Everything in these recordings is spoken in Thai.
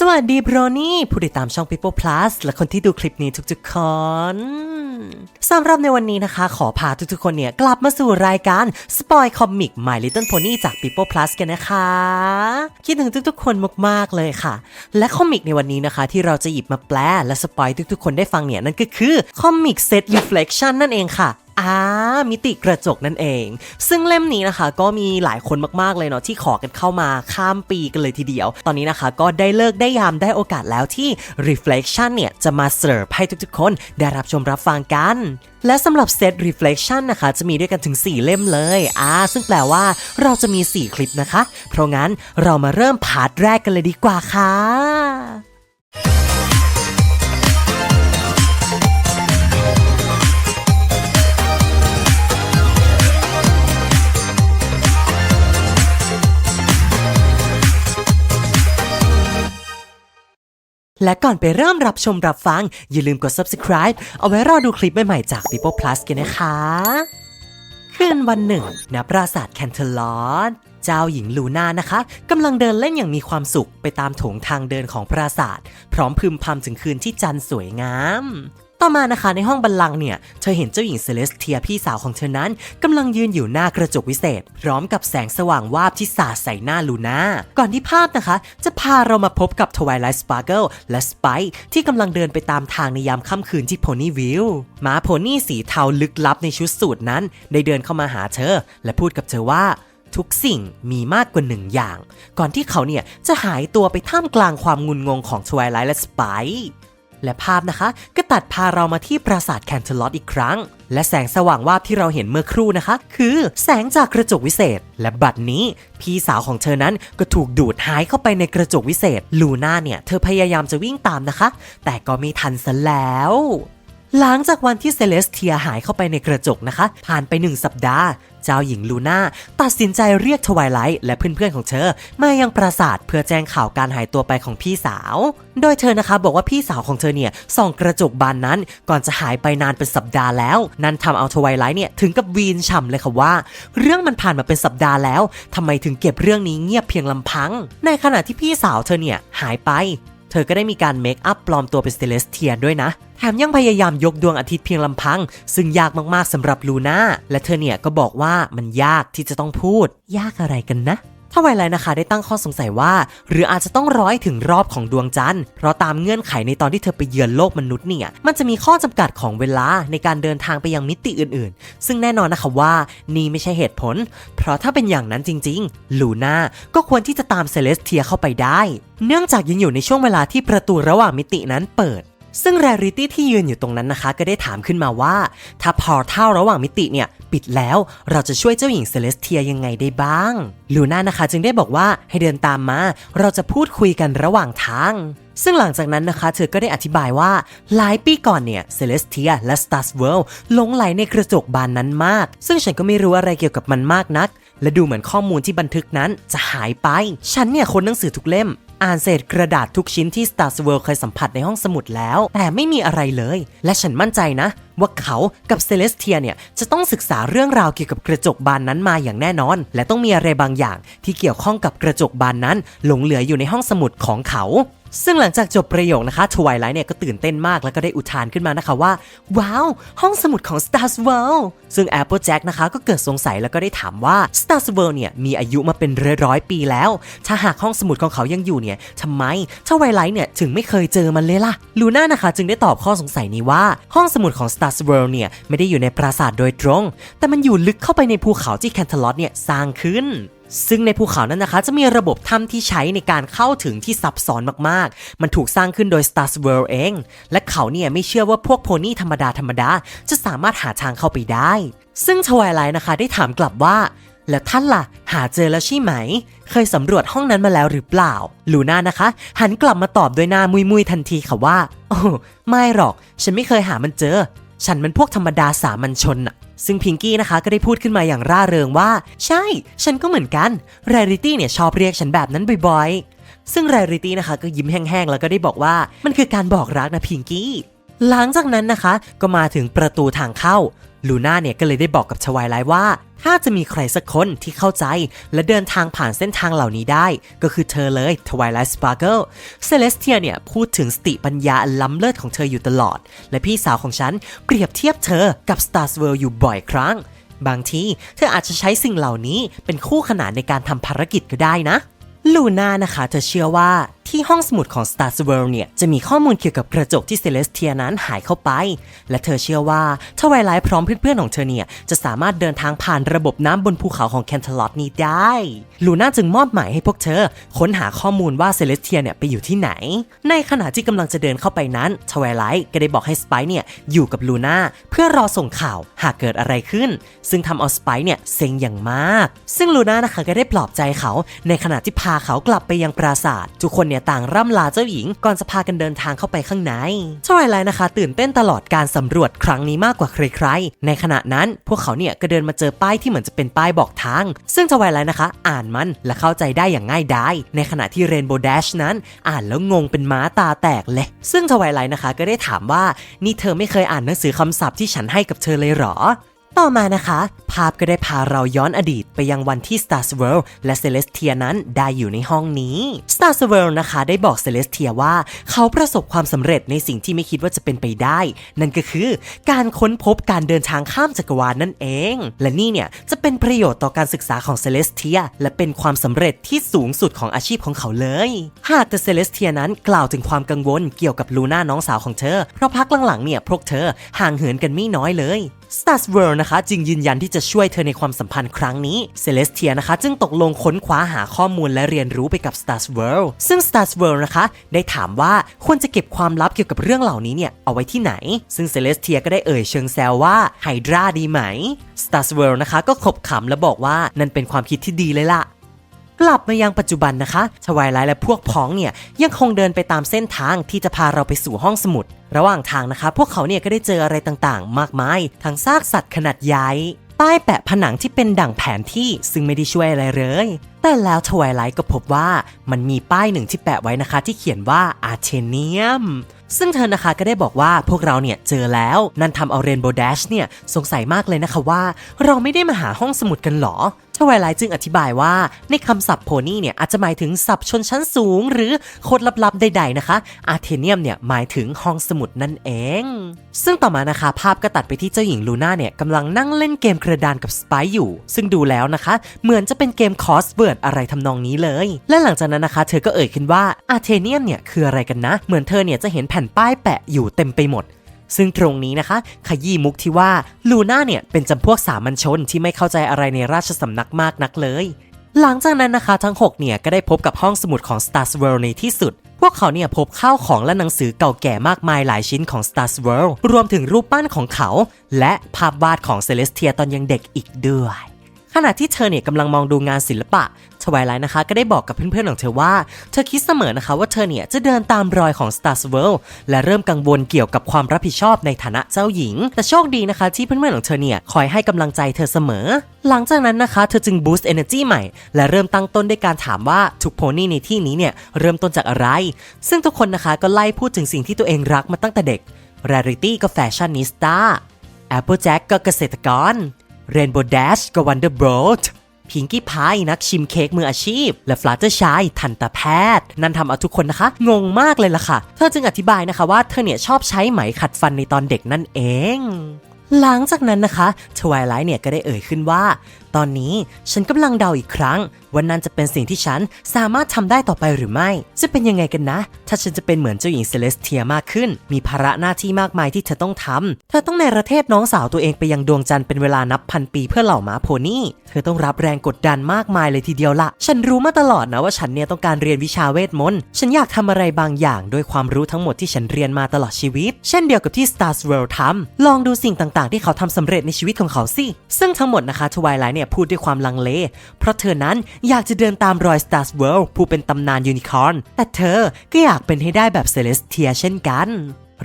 สวัสดีโบรนี่ผู้ติดตามช่อง People Plus และคนที่ดูคลิปนี้ทุกๆคนสำหรับในวันนี้นะคะ ขอพาทุกๆคนเนี่ย กลับมาสู่รายการสปอยคอมิก My Little Pony จาก People Plus กันนะคะ คิดถึงทุกๆคนมากๆเลยค่ะ และคอมิกในวันนี้นะคะ ที่เราจะหยิบมาแปลและสปอยทุกๆคนได้ฟังเนี่ย นั่นก็คือคอมิกเซต Reflection นั่นเองค่ะ อ่ามิติกระจกนั่นเอง ซึ่งเล่มนี้นะคะก็มีหลายคนมากๆเลยเนาะที่ขอกันเข้ามาข้ามปีกันเลยทีเดียว ตอนนี้นะคะก็ได้เลิกได้ยามได้โอกาสแล้วที่ Reflection เนี่ยจะมาเสิร์ฟให้ทุกๆคนได้รับชมรับฟังกันและสำหรับเซต Reflection นะคะ จะมีด้วยกันถึง 4 เล่มเลย อ่า ซึ่งแปลว่าเราจะมี 4 คลิปนะคะ เพราะงั้นเรามาเริ่มพาร์ทแรกกันเลยดีกว่าค่ะ และก่อนไปเริ่มรับชมรับฟัง อย่าลืมกด subscribe เอาไว้รอดูคลิปใหม่ๆจาก People Plus กันนะคะคืนวันหนึ่งณปราสาทแคนเทลอดเจ้าหญิงลูน่านะคะกำลังเดินเล่นอย่างมีความสุขไปตามโถงทางเดินของปราสาท พร้อมพึมพำถึงคืนที่จันทร์สวยงาม ต่อมานะคะในห้องบัลลังก์เนี่ย เธอเห็นเจ้าหญิงเซเลสเทียพี่สาวของเธอนั้นกำลังยืนอยู่หน้ากระจกวิเศษ พร้อมกับแสงสว่างวาบที่สาดใส่หน้าลูน่าก่อนที่ภาพนะคะ จะพาเรามาพบกับทวายไลท์สปาร์เกิลและสไปที่กำลังเดินไปตามทางในยามค่ำคืนที่โพนี่วิลม้าโพนี่สีเทาลึกลับในชุดสูทนั้น ได้เดินเข้ามาหาเธอ และพูดกับเธอว่าทุกสิ่งมีมากกว่าหนึ่งอย่าง ก่อนที่เขาเนี่ยจะหายตัวไปท่ามกลางความงุนงงของทวายไลท์และสไป และภาพนะคะ ก็ตัดพาเรามาที่ปราสาทแคนเทลอตอีกครั้ง และแสงสว่างวาบที่เราเห็นเมื่อครู่นะคะ คือแสงจากกระจกวิเศษ และบัดนี้ พี่สาวของเธอนั้นก็ถูกดูดหายเข้าไปในกระจกวิเศษ ลูน่าเนี่ยเธอพยายามจะวิ่งตามนะคะ แต่ก็ไม่ทันซะแล้วหลังจากวันที่เซเลสเทียหายเข้าไปในกระจกนะคะ ผ่านไปหนึ่งสัปดาห์ เจ้าหญิงลูน่าตัดสินใจเรียกทวายไลท์และเพื่อนๆของเธอมายังปราสาทเพื่อแจ้งข่าวการหายตัวไปของพี่สาว โดยเธอนะคะบอกว่าพี่สาวของเธอเนี่ยส่องกระจกบานนั้นก่อนจะหายไปนานเป็นสัปดาห์แล้ว นั่นทำเอาทวายไลท์เนี่ยถึงกับวีนฉ่ำเลยค่ะว่า เรื่องมันผ่านมาเป็นสัปดาห์แล้วทำไมถึงเก็บเรื่องนี้เงียบเพียงลำพัง ในขณะที่พี่สาวเธอเนี่ยหายไป เธอก็ได้มีการเมคอัพปลอมตัวเป็นสเตเลสเทียด้วยนะ แถมยังพยายามยกดวงอาทิตย์เพียงลำพัง ซึ่งยากมากๆสำหรับลูน่าและเธอเนี่ยก็บอกว่ามันยากที่จะต้องพูด ยากอะไรกันนะ ถ้าไวไลนะคะได้ตั้งข้อสงสัยว่า หรืออาจจะต้องร้อยถึงรอบของดวงจันทร์ เพราะตามเงื่อนไขในตอนที่เธอไปเยือนโลกมนุษย์เนี่ย มันจะมีข้อจำกัดของเวลาในการเดินทางไปยังมิติอื่นๆ ซึ่งแน่นอนนะคะว่านี่ไม่ใช่เหตุผล เพราะถ้าเป็นอย่างนั้นจริงๆ ลูน่าก็ควรที่จะตามเซเลสเทียเข้าไปได้ เนื่องจากยังอยู่ในช่วงเวลาที่ประตูระหว่างมิตินั้นเปิด ซึ่งแรริตี้ที่ยืนอยู่ตรงนั้นนะคะ ก็ได้ถามขึ้นมาว่า ถ้าพอร์ทัลระหว่างมิติเนี่ย ปิดแล้วเราจะช่วยเจ้าหญิงเซเลสเทียยังไงได้บ้างลูน่านะคะ จึงได้บอกว่าให้เดินตามมา เราจะพูดคุยกันระหว่างทางซึ่งหลังจากนั้นนะคะ เธอก็ได้อธิบายว่า หลายปีก่อนเนี่ยเซเลสเทียและ Stars World หลงไหลในกระจกบานนั้นมาก ซึ่งฉันก็ไม่รู้อะไรเกี่ยวกับมันมากนัก และดูเหมือนข้อมูลที่บันทึกนั้นจะหายไป ฉันเนี่ยค้นหนังสือทุกเล่ม อ่านเศษกระดาษทุกชิ้นที่ Stars World เคยสัมผัสในห้องสมุดแล้ว แต่ไม่มีอะไรเลย และฉันมั่นใจนะ ว่าเขากับเซเลสเทียเนี่ย จะต้องศึกษาเรื่องราวเกี่ยวกับกระจกบานนั้นมาอย่างแน่นอน และต้องมีอะไรบางอย่างที่เกี่ยวข้องกับกระจกบานนั้น หลงเหลืออยู่ในห้องสมุดของเขา ซึ่งหลังจากจบประโยคนะคะทวายไลท์เนี่ยก็ตื่นเต้นมากแล้วก็ได้อุทานขึ้นมานะคะว่า ว้าว ห้องสมุดของ Stars World ซึ่ง Apple Jack นะคะ ก็เกิดสงสัยแล้วก็ได้ถามว่า Stars World เนี่ยมีอายุมาเป็นร้อยๆปีแล้ว ถ้าหากห้องสมุดของเขายังอยู่เนี่ยทำไมทวายไลท์เนี่ยถึงไม่เคยเจอมันเลยล่ะลูน่านะคะ จึงได้ตอบข้อสงสัยนี้ว่าห้องสมุดของ Stars World เนี่ยไม่ได้อยู่ในปราสาทโดยตรง แต่มันอยู่ลึกเข้าไปในภูเขาที่แคนเทลอตเนี่ยสร้างขึ้น ซึ่งในภูเขานั้นนะคะ จะมีระบบถ้ำที่ใช้ในการเข้าถึงที่ซับซ้อนมากๆ มันถูกสร้างขึ้นโดย Stars World เอง และเขาเนี่ยไม่เชื่อว่าพวกโพนี่ธรรมดาธรรมดาจะสามารถหาทางเข้าไปได้ ซึ่งทวายไลท์นะคะได้ถามกลับว่า แล้วท่านล่ะ หาเจอแล้วใช่ไหม เคยสำรวจห้องนั้นมาแล้วหรือเปล่า ลูน่านะคะ หันกลับมาตอบด้วยหน้ามุยมุยๆทันทีค่ะว่า โอ้ไม่หรอก ฉันไม่เคยหามันเจอ ฉันมันพวกธรรมดาสามัญชนน่ะซึ่งพิงกี้นะคะก็ได้พูดขึ้นมาอย่างร่าเริงว่า ใช่ ฉันก็เหมือนกันแรริตี้เนี่ยชอบเรียกฉันแบบนั้นบ่อยๆ ซึ่งแรริตี้นะคะก็ยิ้มแห้งๆ แล้วก็ได้บอกว่ามันคือการบอกรักนะพิงกี้ หลังจากนั้นนะคะก็มาถึงประตูทางเข้า ลูน่าเนี่ยก็เลยได้บอกกับชวายไลว่า ถ้าจะมีใครสักคนที่เข้าใจ และเดินทางผ่านเส้นทางเหล่านี้ได้ ก็คือเธอเลยทวายไลสปาร์เกิลเซเลสเทียเนี่ยพูดถึงสติปัญญาล้ำเลิศของเธออยู่ตลอด และพี่สาวของฉันเปรียบเทียบเธอกับ Stars World อยู่บ่อยครั้ง บางทีเธออาจจะใช้สิ่งเหล่านี้เป็นคู่ขนานในการทำภารกิจก็ได้นะ ลูน่านะคะ เธอเชื่อว่าที่ห้องสมุดของ Star World เนี่ย จะมีข้อมูลเกี่ยวกับกระจกที่เซเลสเทียนั้นหายเข้าไป และเธอเชื่อว่าถ้าไวไลท์พร้อมเพื่อนๆของเธอเนี่ย จะสามารถเดินทางผ่านระบบน้ำบนภูเขาของแคนเทลอตนี้ได้ ลูน่าจึงมอบหมายให้พวกเธอ ค้นหาข้อมูลว่าเซเลสเทียเนี่ยไปอยู่ที่ไหน ในขณะที่กำลังจะเดินเข้าไปนั้นทวายไลท์ก็ได้บอกให้สไปเนี่ยอยู่กับลูน่าเพื่อรอส่งข่าวหากเกิดอะไรขึ้น ซึ่งทำเอาสไปเนี่ยเซ็งอย่างมาก ซึ่งลูน่านะคะก็ได้ปลอบใจเขาในขณะที่พาเขากลับไปยังปราสาททุกคนเนี่ยต่างร่ำลาเจ้าหญิง ก่อนจะพากันเดินทางเข้าไปข้างในทวายไลท์นะคะ ตื่นเต้นตลอดการสำรวจครั้งนี้มากกว่าใครๆ ในขณะนั้นพวกเขาเนี่ยก็เดินมาเจอป้ายที่เหมือนจะเป็นป้ายบอกทาง ซึ่งทวายไลท์นะคะ อ่านมันและเข้าใจได้อย่างง่ายดายในขณะที่เรนโบว์ดชนั้น อ่านแล้วงงเป็นม้าตาแตกเลยซึ่งทวายไลท์นะคะก็ได้ถามว่านี่เธอไม่เคยอ่านหนังสือคำศัพท์ที่ฉันให้กับเธอเลยหรอ ต่อมานะคะ ภาพก็ได้พาเราย้อนอดีตไปยังวันที่ Stars World และ Celestia นั้นได้อยู่ในห้องนี้ Stars World นะคะได้บอก Celestia ว่า เขาประสบความสำเร็จในสิ่งที่ไม่คิดว่าจะเป็นไปได้ นั่นก็คือการค้นพบการเดินทางข้ามจักรวาลนั่นเอง และนี่เนี่ยจะเป็นประโยชน์ต่อการศึกษาของ Celestia และเป็นความสำเร็จที่สูงสุดของอาชีพของเขาเลย หากแต่ Celestia นั้นกล่าวถึงความกังวลเกี่ยวกับลูน่าน้องสาวของเธอ เพราะพักหลังๆเนี่ยพวกเธอห่างเหินกันไม่น้อยเลย Stars World นะคะ จึงยืนยันที่จะช่วยเธอในความสัมพันธ์ครั้งนี้เซเลสเทียนะคะ จึงตกลงค้นคว้าหาข้อมูลและเรียนรู้ไปกับ Stars World ซึ่ง Stars World นะคะ ได้ถามว่าควรจะเก็บความลับเกี่ยวกับเรื่องเหล่านี้เนี่ย เอาไว้ที่ไหน ซึ่งเซเลสเทียก็ได้เอ่ยเชิงแซวว่าไฮดราดีไหม Stars World นะคะก็ขบขำและบอกว่านั่นเป็นความคิดที่ดีเลยล่ะ กลับมายังปัจจุบันนะคะชวายไลท์และพวกพ้องเนี่ยยังคงเดินไปตามเส้นทางที่จะพาเราไปสู่ห้องสมุด ระหว่างทางนะคะ พวกเขาเนี่ยก็ได้เจออะไรต่างๆ มากมาย ทั้งซากสัตว์ขนาดใหญ่ป้ายแปะผนังที่เป็นดั่งแผนที่ซึ่งไม่ได้ช่วยอะไรเลย แต่แล้วทวายไลท์ก็พบว่ามันมีป้ายหนึ่งที่แปะไว้นะคะ ที่เขียนว่าอาร์เทเนียม ซึ่งเธอนะคะก็ได้บอกว่าพวกเราเนี่ยเจอแล้ว นั่นทำเอาเรนโบว์ดชเนี่ยสงสัยมากเลยนะคะว่า เราไม่ได้มาหาห้องสมุดกันหรอ ทวายไลท์จึงอธิบายว่าในคำศัพท์โพนี่เนี่ยอาจจะหมายถึงศัพท์ชนชั้นสูง หรือโคดลับๆใดๆนะคะ อาร์เทเนียมเนี่ยหมายถึงห้องสมุดนั่นเอง ซึ่งต่อมานะคะ ภาพก็ตัดไปที่เจ้าหญิงลูน่าเนี่ยกำลังนั่งเล่นเกมกระดานกับสไปอยู่ ซึ่งดูแล้วนะคะ เหมือนจะเป็นเกมคอสเบิร์ดอะไรทำนองนี้เลย และหลังจากนั้นนะคะ เธอก็เอ่ยขึ้นว่าอาร์เทเนียมเนี่ยคืออะไรกันนะ เหมือนเธอเนี่ยจะเห็นแผ่นป้ายแปะอยู่เต็มไปหมด ซึ่งตรงนี้นะคะ ขยี้มุกที่ว่าลูน่าเนี่ยเป็นจำพวกสามัญชนที่ไม่เข้าใจอะไรในราชสำนักมากนักเลย หลังจากนั้นนะคะทั้ง 6 เนี่ยก็ได้พบกับห้องสมุดของ Stars World ในที่สุด พวกเขาเนี่ยพบข้าวของและหนังสือเก่าแก่มากมายหลายชิ้นของ Stars World รวมถึงรูปปั้นของเขา และภาพวาดของเซเลสเทียตอนยังเด็กอีกด้วย ขณะที่เธอเนี่ยกำลังมองดูงานศิลปะทวายไลท์นะคะก็ได้บอกกับเพื่อนๆของเธอว่า เธอคิดเสมอนะคะว่าเธอเนี่ยจะเดินตามรอยของ Stars World และเริ่มกังวลเกี่ยวกับความรับผิดชอบในฐานะเจ้าหญิง แต่โชคดีนะคะที่เพื่อนๆของเธอเนี่ยคอยให้กำลังใจเธอเสมอ หลังจากนั้นนะคะ เธอจึง boost energy ใหม่ และเริ่มตั้งต้นด้วยการถามว่าทุกโพนี่ในที่นี้เนี่ยเริ่มต้นจากอะไร ซึ่งทุกคนนะคะก็ไล่พูดถึงสิ่งที่ตัวเองรักมาตั้งแต่เด็ก Rarity ก็แฟชั่นนิสต้า Applejack ก็เกษตรกร Rainbow Dash ก็ Wonder Boat พิงกี้พายนักชิมเค้กมืออาชีพ และฟลาเตอร์ชายทันตแพทย์ นั่นทำเอาทุกคนนะคะ งงมากเลยล่ะค่ะ เธอจึงอธิบายนะคะว่าเธอเนี่ยชอบใช้ไหมขัดฟันในตอนเด็กนั่นเอง หลังจากนั้นนะคะทวายไลท์เนี่ยก็ได้เอ่ยขึ้นว่า ตอนนี้ฉันกำลังเดาอีกครั้งว่านั่นจะเป็นสิ่งที่ฉันสามารถทำได้ต่อไปหรือไม่ จะเป็นยังไงกันนะ ถ้าฉันจะเป็นเหมือนเจ้าหญิงเซเลสเทียมากขึ้น มีภาระหน้าที่มากมายที่เธอต้องทำเธอต้องในประเทศน้องสาวตัวเองไปยังดวงจันทร์เป็นเวลานับพันปีเพื่อเหล่าม้าโพนี่ เธอต้องรับแรงกดดันมากมายเลยทีเดียวละฉันรู้มาตลอดนะว่าฉันเนี่ยต้องการเรียนวิชาเวทมนต์ฉันอยากทำอะไรบางอย่างด้วยความรู้ทั้งหมดที่ฉันเรียนมาตลอดชีวิต เช่นเดียวกับที่ Stars World ทำลองดูสิ่งต่างๆ ที่เขาทำสำเร็จในชีวิตของเขาสิซึ่งทั้งหมดนะคะทวายไลท์เนี่ยพูดด้วยความลังเล เพราะเธอนั้นอยากจะเดินตามรอย Stars World ผู้เป็นตำนานยูนิคอร์น แต่เธอก็อยากเป็นให้ได้แบบเซเลสเทียเช่นกัน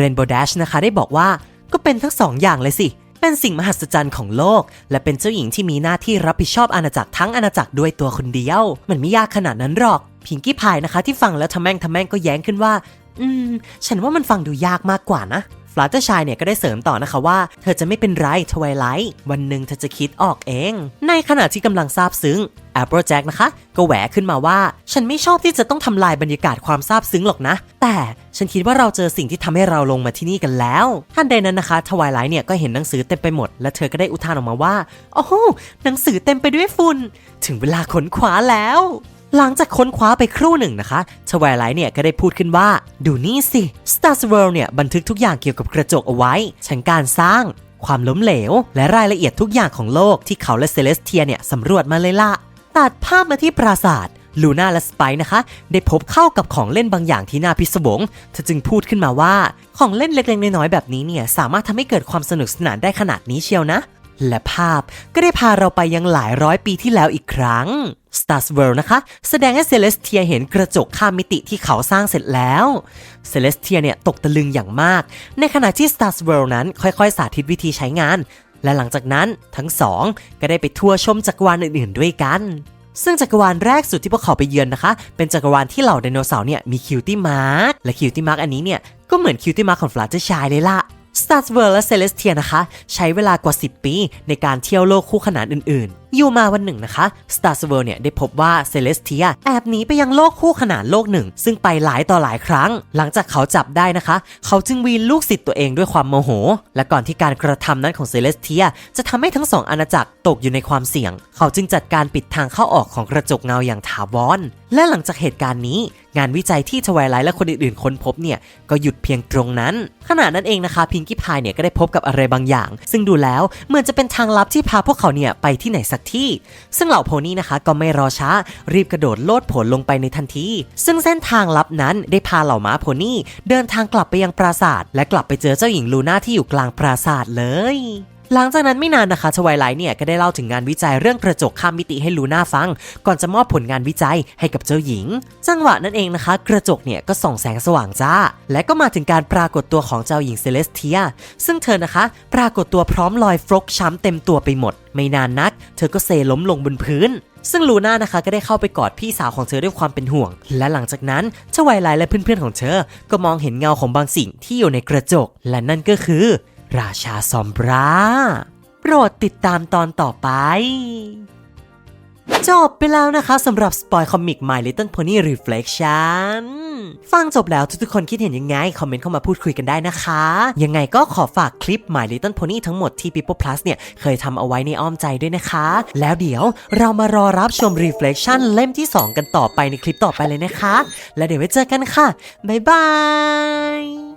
Rainbow Dash นะคะได้บอกว่าก็เป็นทั้งสองอย่างเลยสิ เป็นสิ่งมหัศจรรย์ของโลก และเป็นเจ้าหญิงที่มีหน้าที่รับผิดชอบอาณาจักรทั้งอาณาจักรด้วยตัวคนเดียว มันไม่ยากขนาดนั้นหรอกพิงกี้พายนะคะที่ฟังแล้วทำแม่งทำแม่งก็แย้งขึ้นว่า อืม ฉันว่ามันฟังดูยากมากกว่านะ ฟลาเตอร์ชายเนี่ยก็ได้เสริมต่อนะคะว่า เธอจะไม่เป็นไรทวายไลท์วันหนึ่งเธอจะคิดออกเอง ในขณะที่กำลังซาบซึ้งแอปเปิลแจ็คนะคะ ก็แหวะขึ้นมาว่า ฉันไม่ชอบที่จะต้องทำลายบรรยากาศความซาบซึ้งหรอกนะ แต่ฉันคิดว่าเราเจอสิ่งที่ทำให้เราลงมาที่นี่กันแล้วท่านใดนั้นนะคะทวายไลท์เนี่ยก็เห็นหนังสือเต็มไปหมด และเธอก็ได้อุทานออกมาว่าโอ้โหหนังสือเต็มไปด้วยฝุ่นถึงเวลาค้นคว้าแล้ว หลังจากค้นคว้าไปครู่หนึ่งนะคะทวายไลท์เนี่ยก็ได้พูดขึ้นว่า ดูนี่สิ Star World เนี่ยบันทึกทุกอย่างเกี่ยวกับกระจกเอาไว้ทั้งการสร้าง ความล้มเหลว และรายละเอียดทุกอย่างของโลกที่เขาและเซเลสเทียเนี่ยสำรวจมาเลยล่ะตัดภาพมาที่ปราสาทลูน่าและสไปนะคะ ได้พบเข้ากับของเล่นบางอย่างที่น่าพิศวงเธอจึงพูดขึ้นมาว่า ของเล่นเล็กๆน้อยๆแบบนี้เนี่ยสามารถทำให้เกิดความสนุกสนานได้ขนาดนี้เชียวนะ และภาพก็ได้พาเราไปยังหลายร้อยปีที่แล้วอีกครั้ง Stars World นะคะ แสดงให้เซเลสเทียเห็นกระจกข้ามมิติที่เขาสร้างเสร็จแล้วเซเลสเทียเนี่ยตกตะลึงอย่างมาก ในขณะที่ Stars World นั้นค่อยๆ สาธิตวิธีใช้งาน และหลังจากนั้นทั้งสองก็ได้ไปทัวร์ชมจักรวาลอื่นๆ ด้วยกันซึ่งจักรวาลแรกสุดที่พวกเขาไปเยือนนะคะ เป็นจักรวาลที่เหล่าไดโนเสาร์เนี่ยมีคิวตี้มาร์กและคิวตี้มาร์กอันนี้เนี่ยก็เหมือนคิวตี้มาร์กของฟลาเตอร์ชายเลยล่ะ Stars World และ Celestia นะคะ ใช้เวลากว่า 10 ปีในการเที่ยวโลกคู่ขนานอื่นๆอยู่มาวันหนึ่งนะคะ Stars World เนี่ยได้พบว่า Celestia แอบหนีไปยังโลกคู่ขนานโลกหนึ่ง ซึ่งไปหลายต่อหลายครั้ง หลังจากเขาจับได้นะคะ เขาจึงวีนลูกศิษย์ตัวเองด้วยความโมโห และก่อนที่การกระทำนั้นของ Celestia จะทำให้ทั้งสองอาณาจักรตกอยู่ในความเสี่ยง เขาจึงจัดการปิดทางเข้าออกของกระจกเงาอย่างถาวรและหลังจากเหตุการณ์นี้ งานวิจัยที่ทวายไลท์และคนอื่นๆค้นพบเนี่ยก็หยุดเพียงตรงนั้น ขณะนั้นเองนะคะพิงกี้พายเนี่ยก็ได้พบกับอะไรบางอย่าง ซึ่งดูแล้วเหมือนจะเป็นทางลับที่พาพวกเขาเนี่ยไปที่ไหนสักที่ ซึ่งเหล่าโพนี่นะคะก็ไม่รอช้า รีบกระโดดโลดโผลลงไปในทันที ซึ่งเส้นทางลับนั้นได้พาเหล่าม้าโพนี่เดินทางกลับไปยังปราสาท และกลับไปเจอเจ้าหญิงลูน่าที่อยู่กลางปราสาทเลย หลังจากนั้นไม่นานนะคะชวายไลท์เนี่ยก็ได้เล่าถึงงานวิจัยเรื่องกระจกข้ามมิติให้ลูน่าฟัง ก่อนจะมอบผลงานวิจัยให้กับเจ้าหญิง จังหวะนั้นเองนะคะ กระจกเนี่ยก็ส่องแสงสว่างจ้า และก็มาถึงการปรากฏตัวของเจ้าหญิงเซเลสเทีย ซึ่งเธอนะคะ ปรากฏตัวพร้อมรอยฟกช้ำเต็มตัวไปหมด ไม่นานนัก เธอก็เซล้มลงบนพื้นซึ่งลูน่านะคะก็ได้เข้าไปกอดพี่สาวของเธอด้วยความเป็นห่วง และหลังจากนั้นเจ้าไวไลและเพื่อนๆของเธอ ก็มองเห็นเงาของบางสิ่งที่อยู่ในกระจก และนั่นก็คือ ราชาซอมบราโปรดติดตามตอนต่อไป จบไปแล้วนะคะสำหรับสปอยคอมิก My Little Pony Reflection ฟังจบแล้วทุกๆคนคิดเห็นยังไง คอมเมนต์เข้ามาพูดคุยกันได้นะคะ ยังไงก็ขอฝากคลิป My Little Pony ทั้งหมดที่ People Plus เนี่ย เคยทำเอาไว้ในอ้อมใจด้วยนะคะ แล้วเดี๋ยวเรามารอรับชม Reflection เล่มที่ 2 กันต่อไปในคลิปต่อไปเลยนะคะ แล้วเดี๋ยวไว้เจอกันค่ะ บ๊ายบาย